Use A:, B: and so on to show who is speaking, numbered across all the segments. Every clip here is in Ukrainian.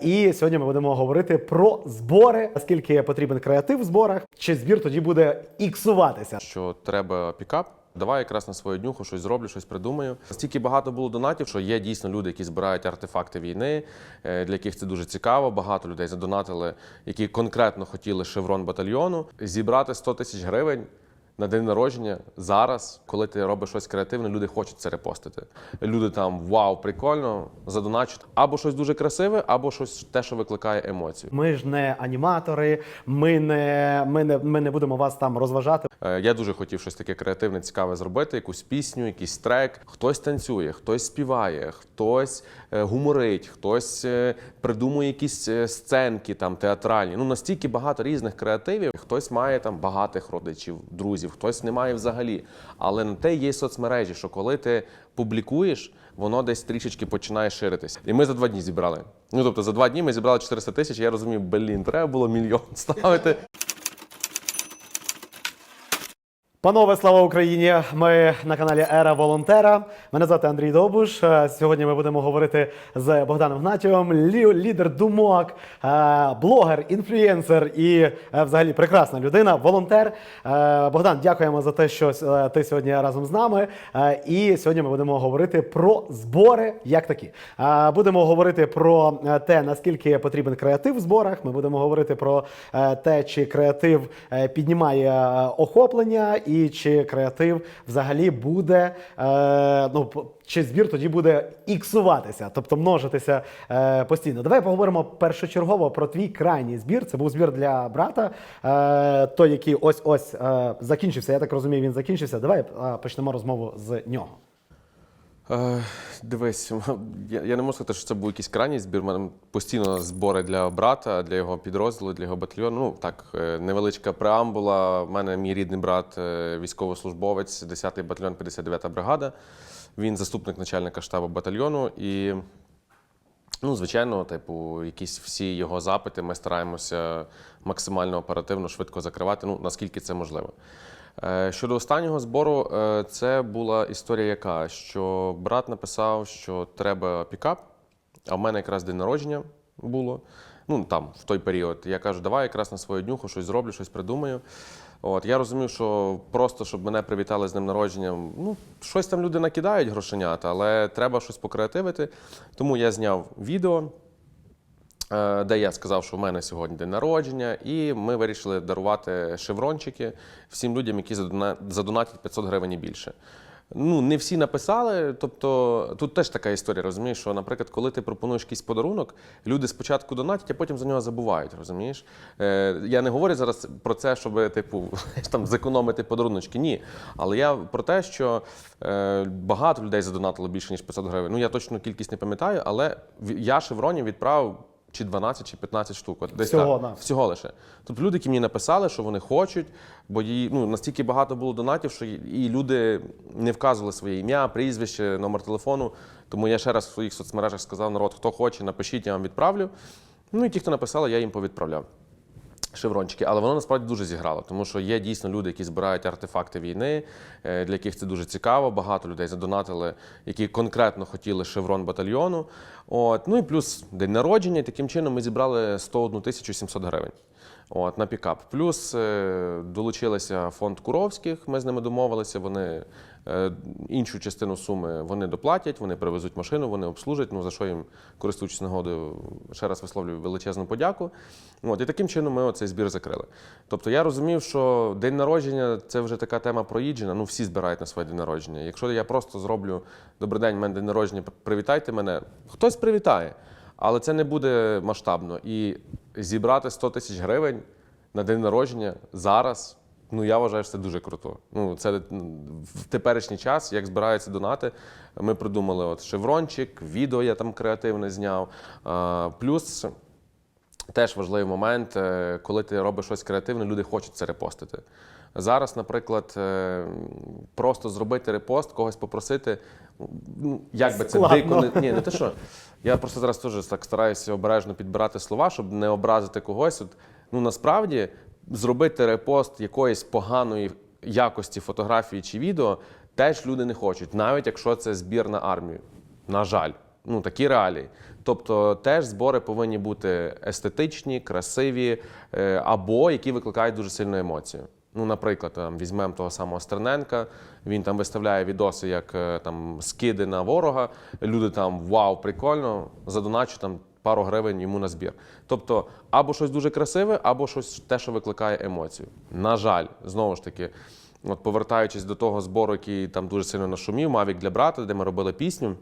A: І сьогодні ми будемо говорити про збори, наскільки потрібен креатив в зборах, чи збір тоді буде іксуватися.
B: що треба пікап. Давай якраз на свою днюху щось зроблю, щось придумаю. Стільки багато було донатів, що є дійсно люди, які збирають артефакти війни, е, для яких це дуже цікаво. Багато людей задонатили, які конкретно хотіли шеврон батальйону. Зібрати 100 тисяч гривень на день народження зараз, коли ти робиш щось креативне, люди хочуть це репостити. Люди там вау, прикольно, задоначуть або щось дуже красиве, або щось те, що викликає емоцію.
A: Ми ж не аніматори, ми не, ми не, ми не будемо вас там розважати.
B: Е, Я дуже хотів щось таке креативне, цікаве зробити, якусь пісню, якийсь трек. Хтось танцює, хтось співає, хтось е, гуморить, хтось е, придумує якісь сценки там театральні. Ну настільки багато різних креативів. Хтось має там багатих родичів, друзів, хтось не має взагалі. Але на те є соцмережі, що коли ти публікуєш, воно десь трішечки починає ширитися. І ми за два дні зібрали. Ну тобто за два дні ми зібрали 400 тисяч. Я розумію, блін, треба було мільйон ставити.
A: Панове, слава Україні! Ми на каналі Ера Волонтера. Мене звати Андрій Довбуш. Е, Сьогодні ми будемо говорити з Богданом Гнатієм, лідер думок, е, блогер, інфлюєнсер і е, взагалі прекрасна людина, волонтер. Богдан, дякуємо за те, що ти сьогодні разом з нами. І сьогодні ми будемо говорити про збори як такі. Будемо говорити про те, наскільки потрібен креатив в зборах. Ми будемо говорити про те, чи креатив піднімає охоплення, і чи креатив взагалі буде. е, Ну, чи збір тоді буде іксуватися, тобто множитися е, постійно. Давай поговоримо першочергово про твій крайній збір. Це був збір для брата, е, той, який ось ось е, закінчився. Я так розумію, він закінчився. Давай е, почнемо розмову з нього.
B: Е, Дивись, я, я не можу сказати, що це був якийсь крайній збір. У мене постійно збори для брата, для його підрозділу, для його батальйону. Ну так, е, невеличка преамбула. У мене мій рідний брат, е, військовослужбовець, 10-й батальйон, 59-та бригада. Він заступник начальника штабу батальйону. І, ну, звичайно, типу, якісь всі його запити ми стараємося максимально оперативно, швидко закривати, ну наскільки це можливо. Е, Щодо останнього збору, е, це була історія, яка що брат написав, що треба пікап, а в мене якраз день народження було. Ну там в той період. Я кажу, давай якраз на свою днюху щось зроблю, щось придумаю. От я розумів, що просто щоб мене привітали з днем народження, ну щось там люди накидають грошенята, але треба щось покреативити. Тому я зняв відео. Е, де я сказав, що в мене сьогодні день народження, і ми вирішили дарувати шеврончики всім людям, які задонатять 500 гривень і більше. Ну, не всі написали. Тобто, тут теж така історія, розумієш, що, наприклад, коли ти пропонуєш якийсь подарунок, люди спочатку донатять, а потім за нього забувають. Розумієш? Е, я не говорю зараз про це, щоб типу там зекономити подаруночки. Ні. Але я про те, що е, багато людей задонатило більше ніж 500 гривень. Ну я точно кількість не пам'ятаю, але я шевронів відправив. Чи 12, чи 15 штук. От десь
A: Всього
B: так. Всього лише. Тобто люди, які мені написали, що вони хочуть, бо її, ну, настільки багато було донатів, що і і люди не вказували своє ім'я, прізвище, номер телефону. Тому я ще раз в своїх соцмережах сказав, народ, хто хоче, напишіть, я вам відправлю. Ну і ті, хто написали, я їм повідправляв. Шеврончики, але воно насправді дуже зіграло, тому що є дійсно люди, які збирають артефакти війни, е, для яких це дуже цікаво. Багато людей задонатили, які конкретно хотіли шеврон батальйону. От ну і плюс день народження. Таким чином ми зібрали 101 тисячу 700 гривень. От, на пікап. Плюс е, долучилися фонд Куровських. Ми з ними домовилися. Вони е, іншу частину суми вони доплатять, вони привезуть машину, вони обслужать. Ну за що їм, користуючись нагодою, ще раз висловлюю величезну подяку. От, і таким чином ми оцей збір закрили. Тобто я розумів, що день народження це вже така тема проїджена. Ну всі збирають на своє день народження. Якщо я просто зроблю добрий день, мене день народження, привітайте мене, хтось привітає. Але це не буде масштабно. І зібрати 100 тисяч гривень на день народження зараз. Ну, я вважаю, що це дуже круто. Ну, це в теперішній час, як збираються донати, ми придумали от шеврончик, відео я там креативне зняв. Плюс теж важливий момент, е, коли ти робиш щось креативне, люди хочуть це репостити. Зараз, наприклад, е, просто зробити репост, когось попросити, ну, як би це дико не ні, не те, що. Я просто зараз теж так стараюся обережно підбирати слова, щоб не образити когось. От, ну насправді зробити репост якоїсь поганої якості фотографії чи відео теж люди не хочуть, навіть якщо це збір на армію. На жаль, ну такі реалії. Тобто теж збори повинні бути естетичні, красиві е, або які викликають дуже сильну емоцію. Ну, наприклад, там візьмемо того самого Стерненка. Він там виставляє відоси, як е, там скиди на ворога. Люди там вау, прикольно, задоначу там пару гривень йому на збір. Тобто, або щось дуже красиве, або щось те, що викликає емоцію. На жаль, знову ж таки, от повертаючись до того збору, який там дуже сильно нашумів, Мавік для брата, де ми робили пісню.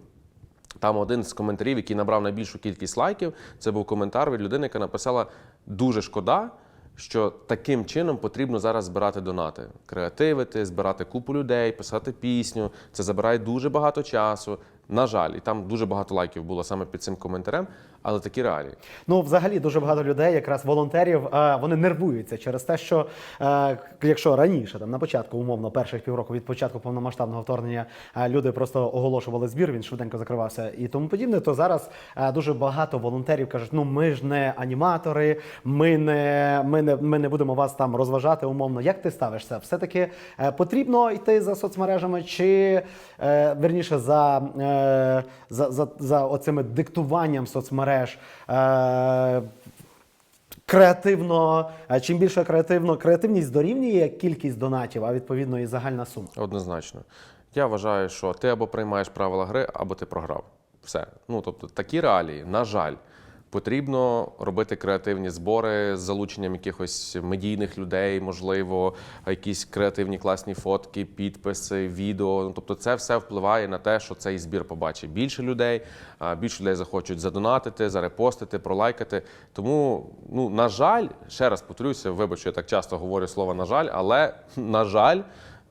B: Там один з коментарів, який набрав найбільшу кількість лайків, це був коментар від людини, яка написала: дуже шкода, що таким чином потрібно зараз збирати донати, креативити, збирати купу людей, писати пісню. Це забирає дуже багато часу. На жаль, і там дуже багато лайків було саме під цим коментарем, але такі реалії.
A: Ну, взагалі, дуже багато людей, якраз волонтерів, е, вони нервуються через те, що е, якщо раніше, там на початку, умовно, перших півроку від початку повномасштабного вторгнення е, люди просто оголошували збір, він швиденько закривався і тому подібне, то зараз дуже багато волонтерів кажуть: ну ми ж не аніматори, ми не, ми не, ми не будемо вас там розважати умовно. Як ти ставишся? Все-таки е, потрібно йти за соцмережами, чи верніше за, за, за, за оцими диктуванням соцмереж? Е, Креативно, е, чим більше креативно, креативність дорівнює кількість донатів, а відповідно і загальна сума.
B: Однозначно. Я вважаю, що ти або приймаєш правила гри, або ти програв. Все. Ну тобто такі реалії, на жаль, потрібно робити креативні збори з залученням якихось медійних людей, можливо, якісь креативні класні фотки, підписи, відео. Ну, тобто, це все впливає на те, що цей збір побачить більше людей, більше людей захочуть задонатити, зарепостити, пролайкати. Тому, ну на жаль, ще раз повторюся, вибач, що я так часто говорю слово на жаль, але на жаль,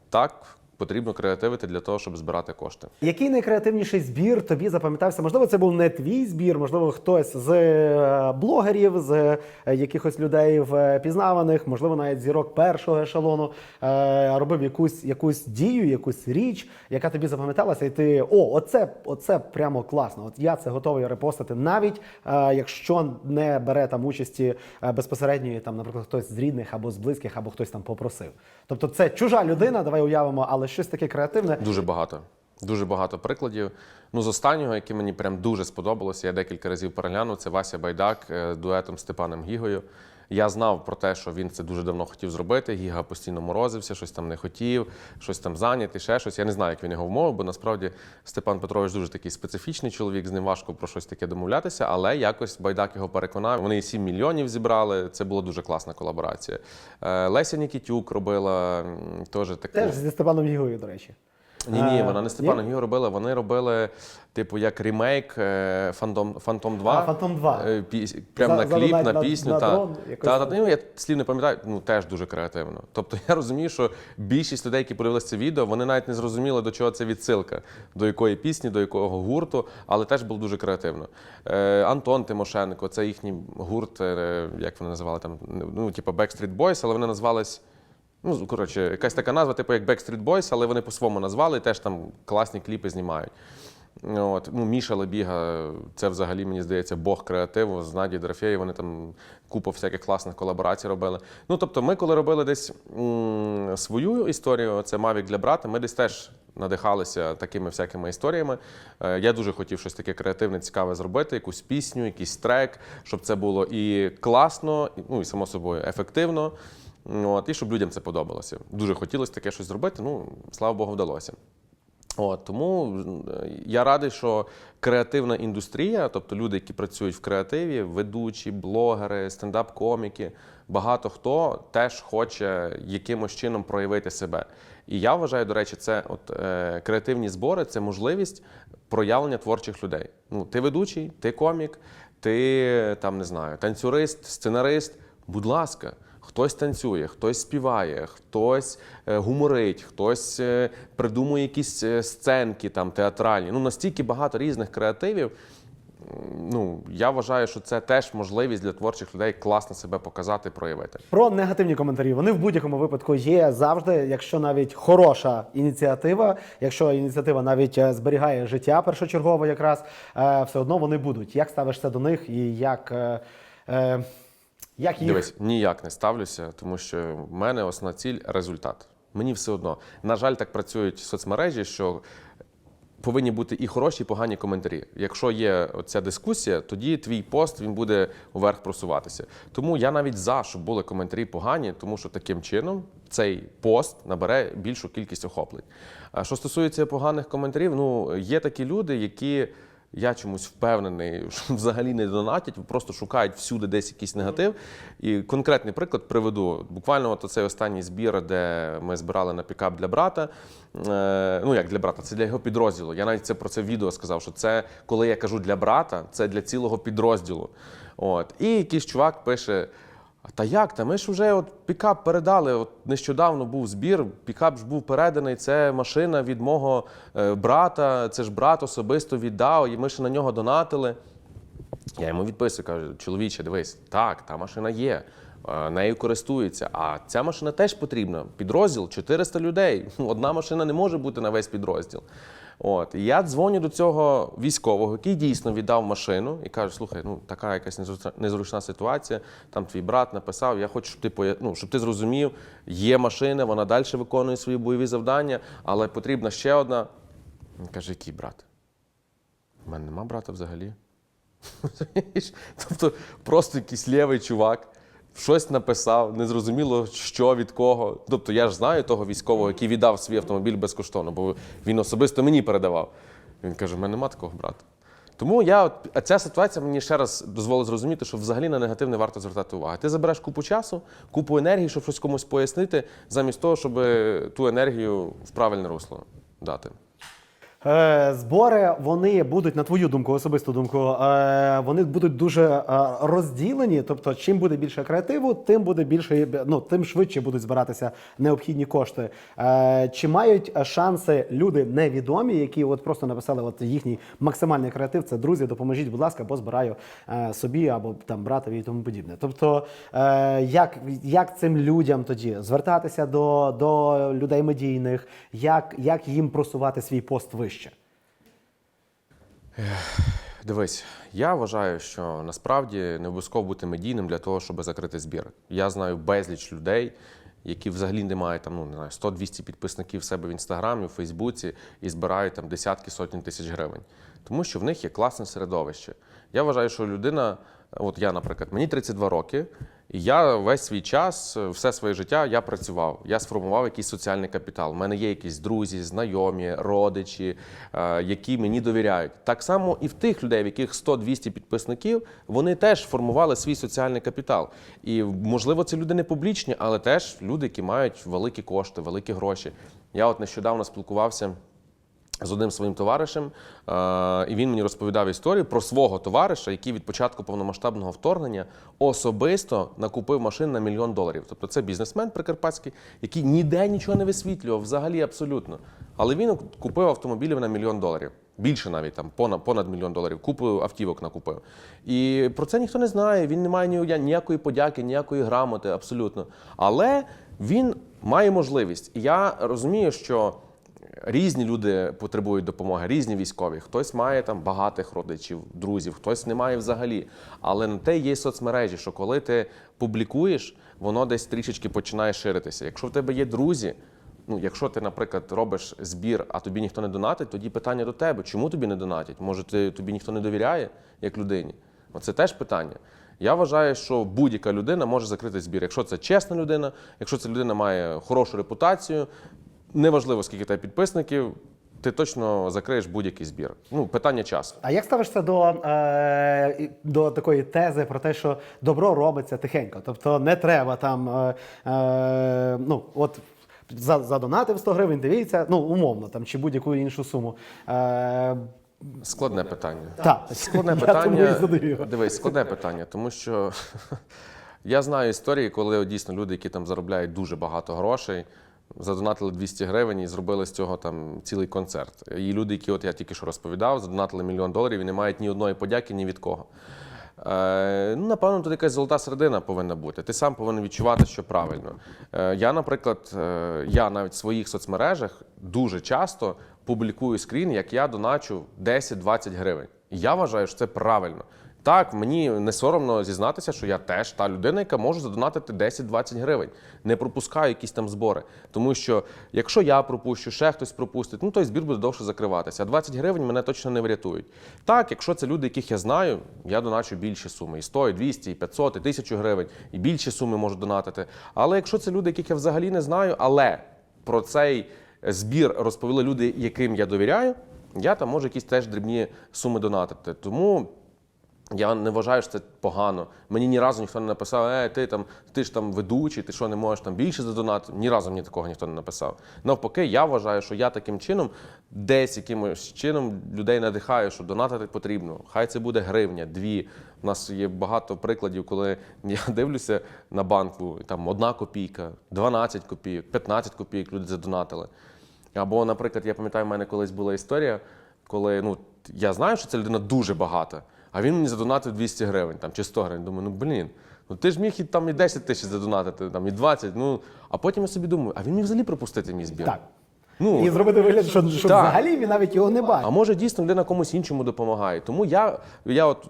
B: так потрібно креативити для того, щоб збирати кошти.
A: Який найкреативніший збір тобі запам'ятався? Можливо, це був не твій збір, можливо, хтось з е, блогерів, з е, якихось людей впізнаваних, можливо, навіть зірок першого ешелону е, робив якусь якусь дію, якусь річ, яка тобі запам'яталася, і ти о, оце, оце прямо класно. От я це готовий репостити, навіть е, якщо не бере там участі е, безпосередньої, там, наприклад, хтось з рідних або з близьких, або хтось там попросив. Тобто, це чужа людина, давай уявимо, але щось таке креативне.
B: Дуже багато. Дуже багато прикладів. Ну, з останнього, яке мені прям дуже сподобалося, я декілька разів переглянув, це Вася Байдак е, дуетом з Степаном Гігою. Я знав про те, що він це дуже давно хотів зробити. Гіга постійно морозився, щось там не хотів, щось там зайнятий, ще щось. Я не знаю, як він його вмовив, бо насправді Степан Петрович дуже такий специфічний чоловік, з ним важко про щось таке домовлятися, але якось Байдак його переконав. Вони і 7 мільйонів зібрали. Це була дуже класна колаборація. Е, Леся Нікітюк робила теж таку.
A: Теж зі Степаном Гігою, до речі.
B: Ні, ні,
A: Е,
B: вона не Степана Гіго робила. Вони робили, типу, як ремейк е, Фантом, Фантом 2.
A: А, «Фантом 2».
B: Е,
A: За-
B: на кліп, на, пісню.
A: на
B: та. Та, та, ну, я слів не пам'ятаю, ну теж дуже креативно. Тобто я розумію, що більшість людей, які подивилися це відео, вони навіть не зрозуміли, до чого це відсилка, до якої пісні, до якого гурту, але теж було дуже креативно. Е, Антон Тимошенко, це їхній гурт, як вони називали там, ну, типу Backstreet Boys, але вони назвались. Ну, коротше, якась така назва, типу як Backstreet Boys, але вони по-своєму назвали і теж там класні кліпи знімають. От. Ну, Міша Лебіга, це взагалі, мені здається, Бог креативу з Наді Дорофєєю, вони там купу всяких класних колаборацій робили. Ну, тобто, ми, коли робили десь м, свою історію, це Мавік для брата, ми десь теж надихалися такими всякими історіями. Е, Я дуже хотів щось таке креативне, цікаве зробити, якусь пісню, якийсь трек, щоб це було і класно, і, ну і само собою ефективно. От, і щоб людям це подобалося. Дуже хотілося таке щось зробити. Ну, слава Богу, вдалося. От, тому е, я радий, що креативна індустрія, тобто люди, які працюють в креативі, ведучі, блогери, стендап-коміки, багато хто теж хоче якимось чином проявити себе. І я вважаю, до речі, це от е, креативні збори це можливість проявлення творчих людей. Ну, ти ведучий, ти комік, ти там не знаю, танцюрист, сценарист. Будь ласка. Хтось танцює, хтось співає, хтось е, гуморить, хтось е, придумує якісь е, сценки там театральні. Ну настільки багато різних креативів. Ну я вважаю, що це теж можливість для творчих людей класно себе показати, проявити.
A: Про негативні коментарі. Вони в будь-якому випадку є завжди, якщо навіть хороша ініціатива, якщо ініціатива навіть зберігає життя першочергово, якраз все одно вони будуть. Як ставишся до них і як, як їх
B: Дивись, ніяк не ставлюся, тому що в мене основна ціль результат. Мені все одно. На жаль, так працюють соцмережі, що повинні бути і хороші, і погані коментарі. Якщо є ця дискусія, тоді твій пост він буде вверх просуватися. Тому я навіть за, щоб були коментарі погані, тому що таким чином цей пост набере більшу кількість охоплень. А що стосується поганих коментарів, ну є такі люди, які. Я чомусь впевнений, що взагалі не донатять, просто шукають всюди десь якийсь негатив. І конкретний приклад приведу. Буквально от цей останній збір, де ми збирали на пікап для брата. Е, ну як для брата, це для його підрозділу. Я навіть це про це відео сказав, що це коли я кажу для брата, це для цілого підрозділу. От. І якийсь чувак пише. Та як? Та ми ж вже от пікап передали. От нещодавно був збір, пікап ж був переданий. Це машина від мого е, брата, це ж брат особисто віддав, і ми ще на нього донатили. Я йому відписую, кажу, чоловіче, дивись, так, та машина є, е, нею користуються. А ця машина теж потрібна. Підрозділ 400 людей. Одна машина не може бути на весь підрозділ. От і я дзвоню до цього військового, який дійсно віддав машину, і кажу: слухай, ну така якась незручна- ситуація. Там твій брат написав. Я хочу, щоб ти поя- ну, щоб ти зрозумів, є машина, вона далі виконує свої бойові завдання, але потрібна ще одна. Він каже, який брат? У мене нема брата взагалі. Тобто просто якийсь лєвий чувак щось написав, незрозуміло, що від кого. Тобто я ж знаю того військового, який віддав свій автомобіль безкоштовно, бо він особисто мені передавав. Він каже: в мене нема такого брата. Тому я, а ця ситуація мені ще раз дозволить зрозуміти, що взагалі на негатив не варто звертати увагу. Ти забереш купу часу, купу енергії, щоб щось комусь пояснити, замість того, щоб ту енергію в правильне русло дати.
A: Е, збори вони будуть, на твою думку, особисту думку, е, вони будуть дуже е, розділені. Тобто, чим буде більше креативу, тим буде більше, ну тим швидше будуть збиратися необхідні кошти. Чи мають шанси люди невідомі, які от просто написали от їхній максимальний креатив? Це друзі, допоможіть, будь ласка, бо збираю собі або там братові і тому подібне. Тобто, як, як цим людям тоді звертатися до, до людей медійних, як, як їм просувати свій пост вище?
B: Дивись, я вважаю, що насправді не обов'язково бути медійним для того, щоб закрити збір. Я знаю безліч людей, які взагалі не мають там, ну не знаю, 100-200 підписників в себе в інстаграмі, в Фейсбуці і збирають там десятки сотні тисяч гривень. Тому що в них є класне середовище. Я вважаю, що людина, от я, наприклад, мені 32 роки, я весь свій час, все своє життя я працював. Я сформував якийсь соціальний капітал. У мене є якісь друзі, знайомі, родичі, е, які мені довіряють. Так само і в тих людей, в яких 100-200 підписників, вони теж формували свій соціальний капітал. І можливо, це люди не публічні, але теж люди, які мають великі кошти, великі гроші. Я от нещодавно спілкувався з одним своїм товаришем, е, і він мені розповідав історію про свого товариша, який від початку повномасштабного вторгнення особисто накупив машин на мільйон доларів. Тобто це бізнесмен прикарпатський, який ніде нічого не висвітлював, взагалі абсолютно. Але він купив автомобілів на мільйон доларів. Більше навіть там понад, понад мільйон доларів. Купу автівок накупив. І про це ніхто не знає. Він не має ні- ніякої подяки, ніякої грамоти, абсолютно. Але він має можливість. І я розумію, що різні люди потребують допомоги, різні військові. Хтось має там багатих родичів, друзів, хтось не має взагалі. Але на те є соцмережі, що коли ти публікуєш, воно десь трішечки починає ширитися. Якщо в тебе є друзі. Ну, якщо ти, наприклад, робиш збір, а тобі ніхто не донатить, тоді питання до тебе: чому тобі не донатять? Може, ти, тобі ніхто не довіряє як людині? Оце теж питання. Я вважаю, що будь-яка людина може закрити збір. Якщо це чесна людина, якщо ця людина має хорошу репутацію, неважливо, скільки тебе підписників, ти точно закриєш будь-який збір. Ну, питання часу.
A: А як ставишся до, е, до такої тези про те, що добро робиться тихенько? Тобто не треба там, е, е, ну от задонатив 100 гривень, дивіться, ну умовно там чи будь-яку іншу суму. Е,
B: Складне питання.
A: Так,
B: Складне
A: я тому
B: питання.
A: задаю.
B: Дивись, складне питання, тому що я знаю історії, коли дійсно люди, які там заробляють дуже багато грошей, задонатили 200 гривень і зробили з цього там цілий концерт. І люди, які от я тільки що розповідав, задонатили мільйон доларів і не мають ні одної подяки ні від кого. Е, ну, напевно, тут якась золота середина повинна бути. Ти сам повинен відчувати, що правильно. Е, я, наприклад, е, я навіть в своїх соцмережах дуже часто публікую скрін, як я доначу 10-20 гривень. І я вважаю, що це правильно. Так, мені не соромно зізнатися, що я теж та людина, яка може задонатити 10-20 гривень. Не пропускаю якісь там збори. Тому що якщо я пропущу, ще хтось пропустить, ну той збір буде довше закриватися. А 20 гривень мене точно не врятують. Так, якщо це люди, яких я знаю, я доначу більші суми. І 100, і 200, і 500, і 1000 гривень, і більші суми можу донатити. Але якщо це люди, яких я взагалі не знаю, але про цей збір розповіли люди, яким я довіряю, я там можу якісь теж дрібні суми донатити. Тому. Я не вважаю, що це погано. Мені ні разу ніхто не написав, е, ти там, ти ж там ведучий, ти що не можеш там більше задонати. Ні разу мені такого ніхто не написав. Навпаки, я вважаю, що я таким чином, десь якимось чином людей надихаю, що донатити потрібно. Хай це буде гривня, дві. У нас є багато прикладів, коли я дивлюся на банку, там одна копійка, 12 копійок, 15 копійок люди задонатили. Або, наприклад, я пам'ятаю, в мене колись була історія, коли ну, я знаю, що ця людина дуже багата, а він мені задонатив 200 гривень там, чи 100 гривень. Думаю, ну блін, ну ти ж міг і там і 10 тисяч задонатити, там, і 20. Ну, а потім я собі думаю, а він міг взагалі пропустити мій збір.
A: Так.
B: Ну,
A: І зробити вигляд, що, що
B: Так.
A: взагалі він навіть його не
B: а може дійсно людина комусь іншому допомагає. Тому я, я от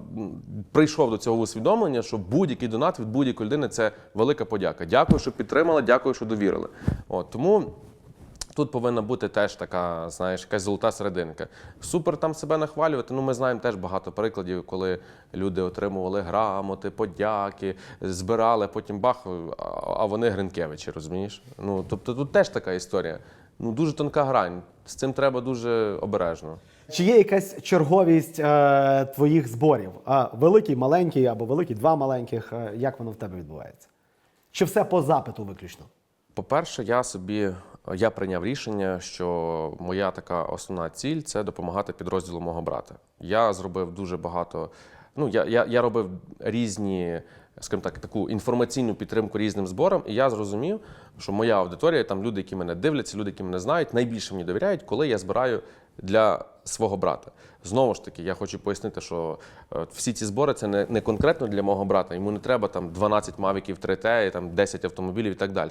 B: прийшов до цього усвідомлення, що будь-який донат від будь-якої людини це велика подяка. Дякую, що підтримали, дякую, що довірили. От тому. Тут повинна бути теж така, знаєш, якась золота серединка. Супер там себе нахвалювати. Ну, ми знаємо теж багато прикладів, коли люди отримували грамоти, подяки, збирали, потім бах, а- вони Гринкевичі, розумієш? Ну, тобто тут теж така історія. Ну, дуже тонка грань. З цим треба дуже обережно.
A: Чи є якась черговість е, твоїх зборів? А, великий, маленький або великий, два маленьких. Е, як воно в тебе відбувається? Чи все по запиту виключно?
B: По-перше, я собі я прийняв рішення, що моя така основна ціль це допомагати підрозділу мого брата. Я зробив дуже багато. Ну, я, я, я робив різні, скажімо так, таку інформаційну підтримку різним зборам, і я зрозумів, що моя аудиторія, там люди, які мене дивляться, люди, які мене знають, найбільше мені довіряють, коли я збираю для свого брата. Знову ж таки, я хочу пояснити, що е, всі ці збори це не, не конкретно для мого брата. Йому не треба там 12 мавіків 3T, і, там 10 автомобілів і так далі.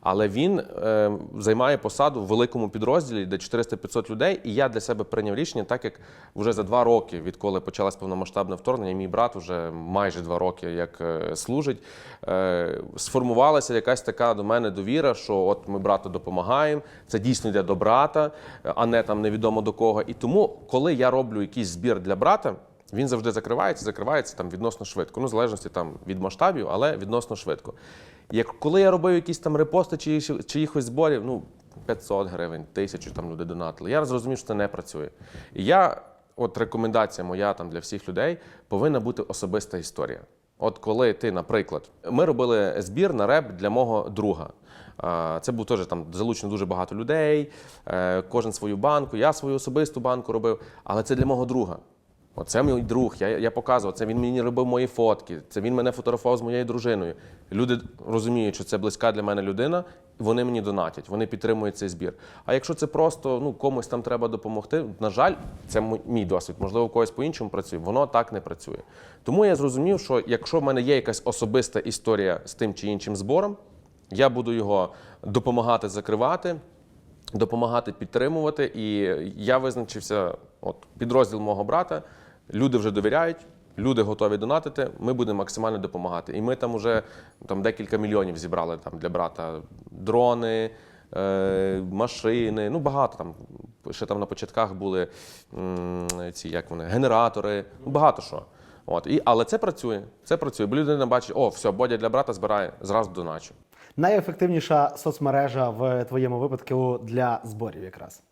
B: Але він е, займає посаду в великому підрозділі, де 400-500 людей. І я для себе прийняв рішення, так як вже за два роки, відколи почалось повномасштабне вторгнення, мій брат вже майже два роки як е, служить. Е, сформувалася якась така до мене довіра, що от ми брату допомагаємо. Це дійсно йде до брата, а не там невідомо до кого. І тому, коли я роблю якийсь збір для брата. Він завжди закривається, закривається там відносно швидко. Ну, в залежності там від масштабів, але відносно швидко. Як коли я робив якісь там репости чи чиїхось зборів, ну 500 гривень, тисячу там люди донатили. Я зрозумів, що це не працює. І я, от рекомендація моя там для всіх людей, повинна бути особиста історія. От коли ти, наприклад, ми робили збір на реп для мого друга. Це був теж там залучено дуже багато людей, е, кожен свою банку, я свою особисту банку робив, але це для мого друга. Оце мій друг, я, я показував, це він мені робив мої фотки, це він мене фотографував з моєю дружиною. Люди розуміють, що це близька для мене людина, вони мені донатять, вони підтримують цей збір. А якщо це просто ну, комусь там треба допомогти, на жаль, це мій досвід, можливо, у когось по-іншому працює, воно так не працює. Тому я зрозумів, що якщо в мене є якась особиста історія з тим чи іншим збором, я буду його допомагати закривати допомагати підтримувати. І я визначився, от підрозділ мого брата. Люди вже довіряють, люди готові донатити. Ми будемо максимально допомагати. І ми там вже там декілька мільйонів зібрали там для брата дрони. е, Машини, ну багато там. Ще там на початках були м, ці як вони, генератори, ну багато що. От, і, але це працює. Це працює. Бо людина бачить, о, все, Бодя для брата збирає, зразу доначу.
A: Найефективніша соцмережа в твоєму випадку для зборів якраз.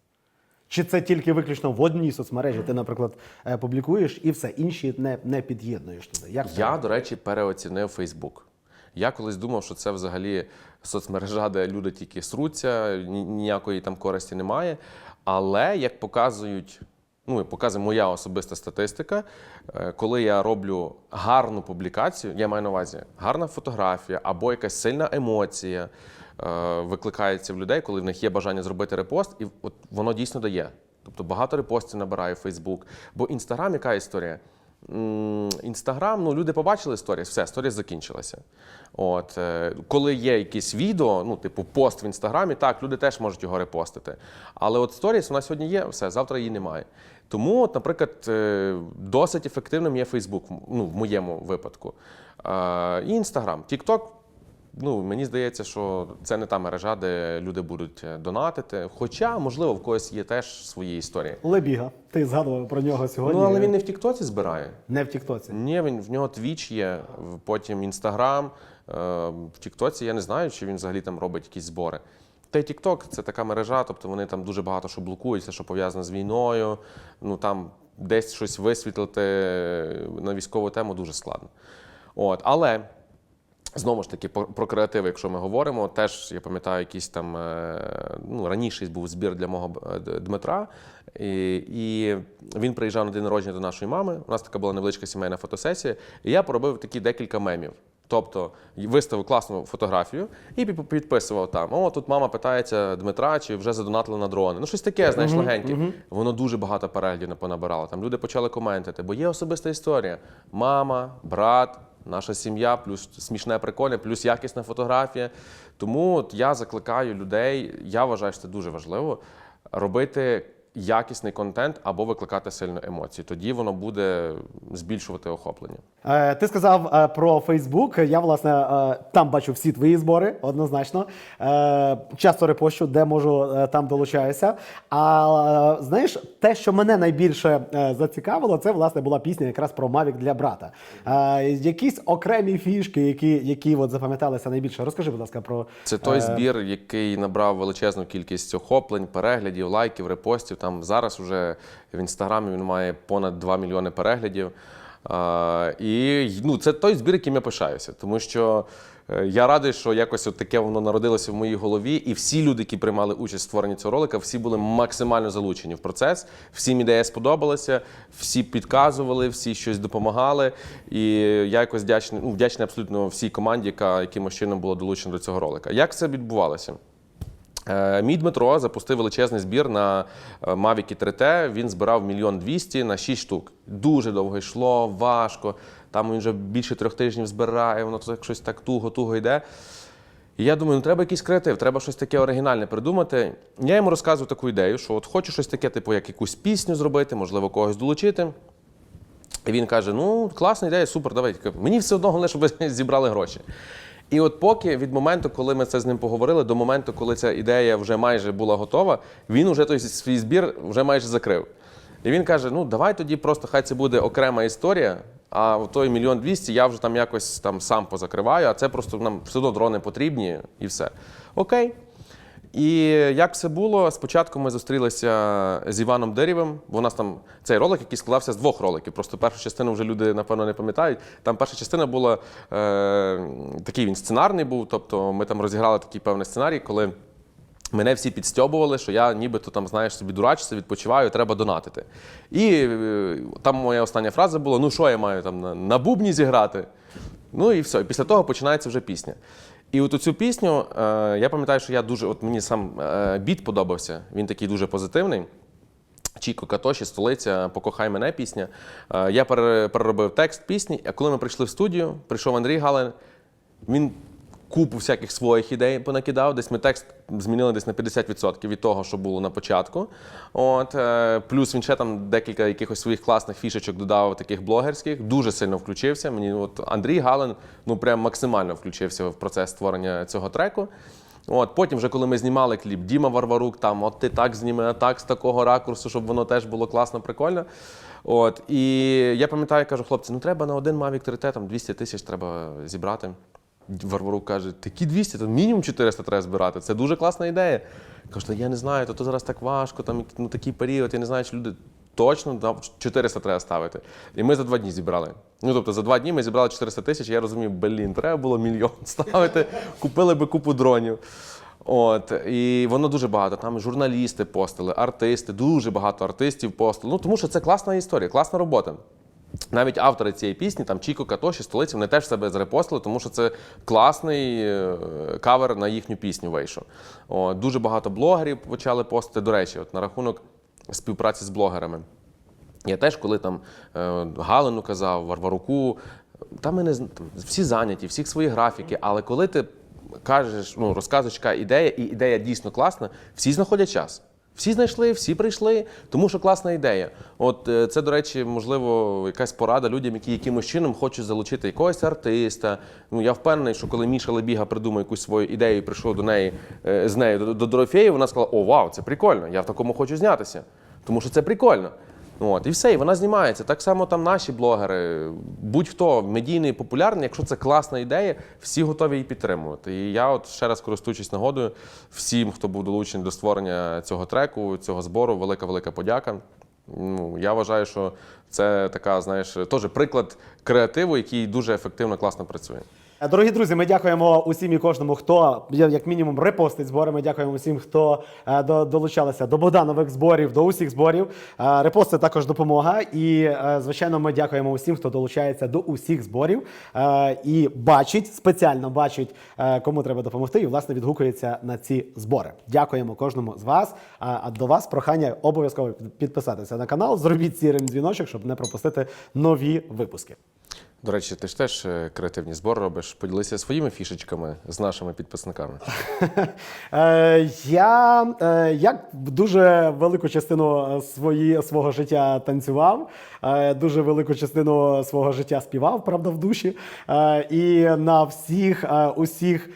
A: Чи це тільки виключно в одній соцмережі? Ти, наприклад, е, публікуєш і все, інші не, не під'єднуєш туди. Як це?
B: Я, до речі, переоцінив Фейсбук. Я колись думав, що це взагалі соцмережа, де люди тільки сруться, ніякої там користі немає. Але як показують, ну показує моя особиста статистика, е, коли я роблю гарну публікацію, я маю на увазі гарна фотографія або якась сильна емоція викликається в людей, коли в них є бажання зробити репост, і от воно дійсно дає. Тобто багато репостів набирає Фейсбук. Бо Інстаграм, яка історія? Інстаграм, ну люди побачили сторіс, все, сторіс закінчилася. От е, коли є якесь відео, ну типу пост в інстаграмі, так люди теж можуть його репостити. Але от сторіс у нас сьогодні є, все, завтра її немає. Тому, от, наприклад, е, досить ефективним є Facebook, ну, в моєму випадку. Е, І Instagram. TikTok Ну, мені здається, що це не та мережа, де люди будуть е, донатити. Хоча, можливо, в когось є теж свої історії.
A: Лебіга. Ти згадував про нього сьогодні.
B: Ну, але він не в Тіктоці збирає.
A: не в Тіктоці.
B: Ні, він в нього твіч є, потім інстаграм. В Тіктоці я не знаю, чи він взагалі там робить якісь збори. Та й Тікток це така мережа, тобто вони там дуже багато що блокують, все, що пов'язане з війною. Ну там десь щось висвітлити на військову тему дуже складно. От, але Знову ж таки, про креатив, якщо ми говоримо, теж я пам'ятаю, якийсь там е, ну, раніше був збір для мого е, Дмитра, і, і він приїжджав на день народження до нашої мами. У нас така була невеличка сімейна фотосесія, і я поробив такі декілька мемів. Тобто виставив класну фотографію і пі- підписував там: О, тут мама питається Дмитра, чи вже задонатили на дрони. Ну, щось таке, знаєш, легеньке. Воно дуже багато переглядів понабирало. Там люди почали коментити, бо є особиста історія: мама, брат. Наша сім'я, плюс смішне прикольне, плюс якісна фотографія. Тому от я закликаю людей, я вважаю, що це дуже важливо, робити якісний контент або викликати сильно емоції. Тоді воно буде збільшувати охоплення.
A: Е, Ти сказав е, про Фейсбук. Я власне е, там бачу всі твої збори, однозначно. Е, Часто репощу, де можу, е, там долучаюся. А е, знаєш, те, що мене найбільше е, зацікавило, це власне була пісня якраз про Мавік для брата. Е, Якісь окремі фішки, які, які от запам'яталися найбільше. Розкажи, будь ласка, про
B: Це той збір, який набрав величезну кількість охоплень, переглядів, лайків, репостів. Там зараз уже в інстаграмі він має понад 2 мільйони переглядів. А, і ну, це той збір, яким я пишаюся, тому що е, я радий, що якось от таке воно народилося в моїй голові, і всі люди, які приймали участь в створенні цього ролика, всі були максимально залучені в процес. Всім ідея сподобалася, всі підказували, всі щось допомагали. І я якось вдячний, ну, вдячний абсолютно всій команді, яка якимось чином була долучена до цього ролика. Як це відбувалося? Е, Мій Дмитро запустив величезний збір на е, Mavic 3T. Він збирав мільйон двісті на 6 штук. Дуже довго йшло, важко. Там він вже більше трьох тижнів збирає, воно так щось так туго-туго йде. І я думаю, ну треба якийсь креатив, треба щось таке оригінальне придумати. Я йому розказую таку ідею, що от хочу щось таке, типу, як якусь пісню зробити, можливо, когось долучити. І він каже: ну, класна ідея, супер, давай. Мені все одно головне, щоб ви зібрали гроші. І от поки від моменту, коли ми це з ним поговорили, до моменту, коли ця ідея вже майже була готова, він уже той свій збір вже майже закрив. І він каже: ну давай тоді просто хай це буде окрема історія, а в той мільйон двісті я вже там якось там сам позакриваю, а це просто нам все одно дрони потрібні і все. Окей. І як все було, спочатку ми зустрілися з Іваном Дерівим. Бо у нас там цей ролик, який складався з двох роликів. Просто першу частину вже люди, напевно, не пам'ятають. Там перша частина була е, такий він сценарний був. Тобто ми там розіграли такий певний сценарій, коли. Мене всі підстьобували, що я нібито там, знаєш, собі дурачуся, відпочиваю, треба донатити. І е, там моя остання фраза була: ну що я маю там на, на бубні зіграти? Ну і все. І після того починається вже пісня. І от цю пісню е, я пам'ятаю, що я дуже, от мені сам е, біт подобався, він такий дуже позитивний. Чіко Катоші, столиця, покохай мене пісня. Е, Я переробив текст пісні, а коли ми прийшли в студію, прийшов Андрій Галин, він купу всяких своїх ідей понакидав. Десь ми текст змінили десь на 50% від того, що було на початку. От, е, плюс він ще там декілька якихось своїх класних фішечок додав, таких блогерських, дуже сильно включився. Мені от Андрій Галин ну прям максимально включився в процес створення цього треку. От, потім, вже коли ми знімали кліп, Діма Варварук, там, от ти так зніми, а так з такого ракурсу, щоб воно теж було класно, прикольно. От, і я пам'ятаю, кажу, хлопці, ну треба на один Mavic 3T, там 200 тисяч треба зібрати. Варварук каже, такі 200, то мінімум 400 треба збирати. Це дуже класна ідея. Кажу, «Та я не знаю, то, то зараз так важко, там ну, такий період, я не знаю, чи люди точно 400 треба ставити. І ми за два дні зібрали. Ну, тобто за два дні ми зібрали 400 тисяч, я розумію, блін, треба було мільйон ставити, купили би купу дронів. От, і воно дуже багато. Там журналісти постили, артисти, дуже багато артистів постили. Ну, тому що це класна історія, класна робота. Навіть автори цієї пісні, там Чіко Катоші, столиці, вони теж себе зрепостили, тому що це класний е, кавер на їхню пісню вийшов. О, дуже багато блогерів почали постити. До речі, от на рахунок співпраці з блогерами. Я теж, коли там е, Галину казав, Варваруку, там ми не там, всі зайняті, всіх свої графіки, але коли ти кажеш, ну, розказуєш, яка ідея, і ідея дійсно класна, всі знаходять час. Всі знайшли, всі прийшли, тому що класна ідея. От е, це, до речі, можливо, якась порада людям, які якимось чином хочуть залучити якогось артиста. Ну я впевнений, що коли Міша Лебіга придумав якусь свою ідею і прийшов до неї е, з нею до, до Дорофеї, вона сказала: О, вау, це прикольно! Я в такому хочу знятися. Тому що це прикольно. От, і все, і вона знімається. Так само там наші блогери, будь-хто медійний, популярний, якщо це класна ідея, всі готові її підтримувати. І я, от ще раз користуючись нагодою, всім, хто був долучений до створення цього треку, цього збору, велика велика подяка. Ну, я вважаю, що це така, знаєш, теж приклад креативу, який дуже ефективно, класно працює.
A: Дорогі друзі, ми дякуємо усім і кожному, хто як мінімум репостить збори. Ми дякуємо усім, хто е, до, долучалися до Богданових зборів, до усіх зборів. Е, Репост це також допомога. І е, звичайно, ми дякуємо усім, хто долучається до усіх зборів е, і бачить, спеціально бачить, е, кому треба допомогти, і власне відгукується на ці збори. Дякуємо кожному з вас. А до вас прохання обов'язково підписатися на канал, зробіть сірим дзвіночок, щоб не пропустити нові випуски.
B: До речі, ти ж теж е, креативні збори робиш. Поділися своїми фішечками з нашими підписниками.
A: Е, я, е, я дуже велику частину свої, свого життя танцював, дуже велику частину свого життя співав, правда, в душі. І на всіх, усіх,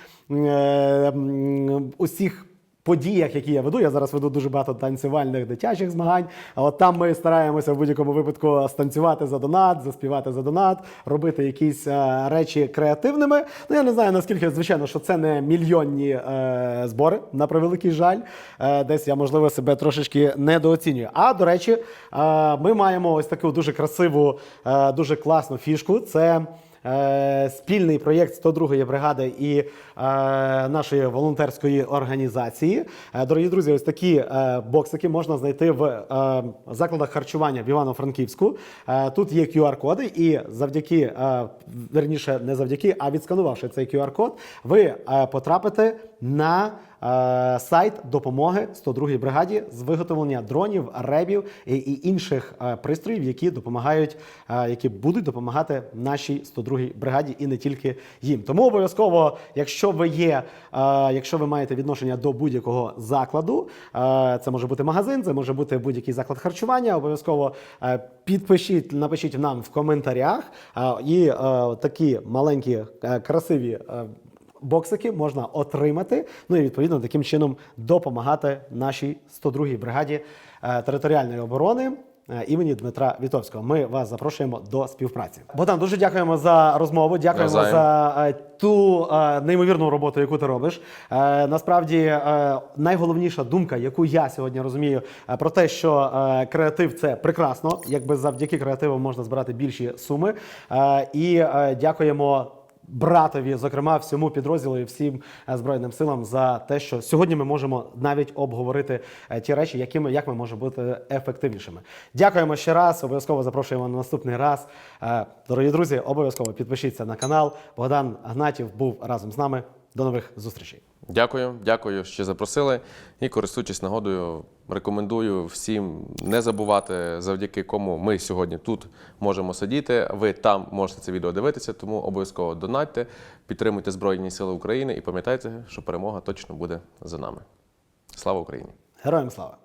A: усіх подіях, які я веду, я зараз веду дуже багато танцювальних дитячих змагань. А от там ми стараємося в будь-якому випадку станцювати за донат, заспівати за донат, робити якісь е, речі креативними. Ну я не знаю наскільки, звичайно, що це не мільйонні е, збори, на превеликий жаль. Е, десь я можливо себе трошечки недооцінюю. А до речі, е, ми маємо ось таку дуже красиву, е, дуже класну фішку. Це е, спільний проєкт 102-ї бригади і нашої волонтерської організації. Е, дорогі друзі, ось такі е, боксики можна знайти в е, закладах харчування в Івано-Франківську. Е, тут є QR-коди, і завдяки, е, верніше, не завдяки, а відсканувавши цей QR-код, ви е, потрапите на е, сайт допомоги 102-й бригаді з виготовлення дронів, ребів і, інших е, пристроїв, які допомагають, е, які будуть допомагати нашій 102-й бригаді і не тільки їм. Тому обов'язково, якщо ви є, е, якщо ви маєте відношення до будь-якого закладу, е, це може бути магазин, це може бути будь-який заклад харчування. Обов'язково е, підпишіть, напишіть нам в коментарях і такі маленькі красиві. боксики можна отримати. Ну і відповідно таким чином допомагати нашій 102-й бригаді територіальної оборони. Е, Імені Дмитра Вітовського. Ми вас запрошуємо до співпраці. Богдан, дуже дякуємо за розмову. Дякуємо
B: Навзаєм.
A: за е, ту е, неймовірну роботу, яку ти робиш. Насправді, найголовніша думка, яку я сьогодні розумію, про те, що креатив це прекрасно, якби завдяки креативу можна збирати більші суми. І дякуємо братові, зокрема, всьому підрозділу і всім е, збройним силам за те, що сьогодні ми можемо навіть обговорити е, ті речі, якими як ми можемо бути ефективнішими. Дякуємо ще раз. Обов'язково запрошуємо на наступний раз. Е, Дорогі друзі, обов'язково підпишіться на канал. Богдан Гнатів був разом з нами. До нових зустрічей.
B: Дякую, дякую, що запросили. І користуючись нагодою, рекомендую всім не забувати, завдяки кому ми сьогодні тут можемо сидіти. Ви там можете це відео дивитися, тому обов'язково донатьте, підтримуйте Збройні Сили України і пам'ятайте, що перемога точно буде за нами. Слава Україні!
A: Героям слава!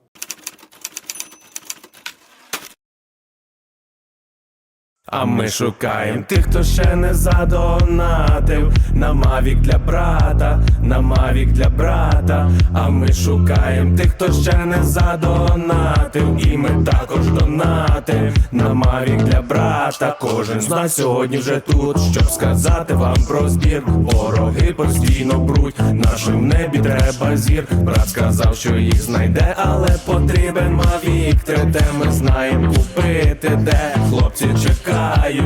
C: А ми шукаємо тих, хто ще не задонатив на Мавік для брата, на Мавік для брата. А ми шукаємо тих, хто ще не задонатив. І ми також донатим на Мавік для брата. Кожен з нас сьогодні вже тут, щоб сказати вам про збір. Вороги постійно бруть, нашим небі треба зір. Брат сказав, що їх знайде, але потрібен Мавік. 3D ми знаємо купити, де хлопці чекають.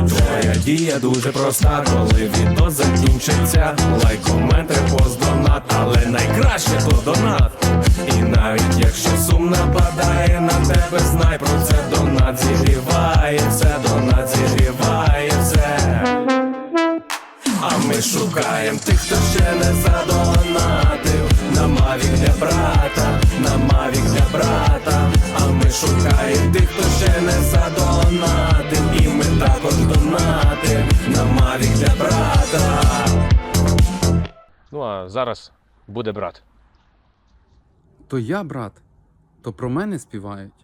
C: Твоя дія дуже проста, коли відео закінчиться. Лайк, комент, репост, донат, але найкраще то донат. І навіть якщо сум нападає на тебе, знай про це донат зігріває все, донат зігріває. А ми шукаємо тих, хто ще не задонатив На Мавік для брата, на Мавік для брата. А ми шукаємо тих, хто ще не задонатив також донати на Мавік для брата
D: Ну а зараз буде брат.
E: То я, брат.
D: То про мене співають.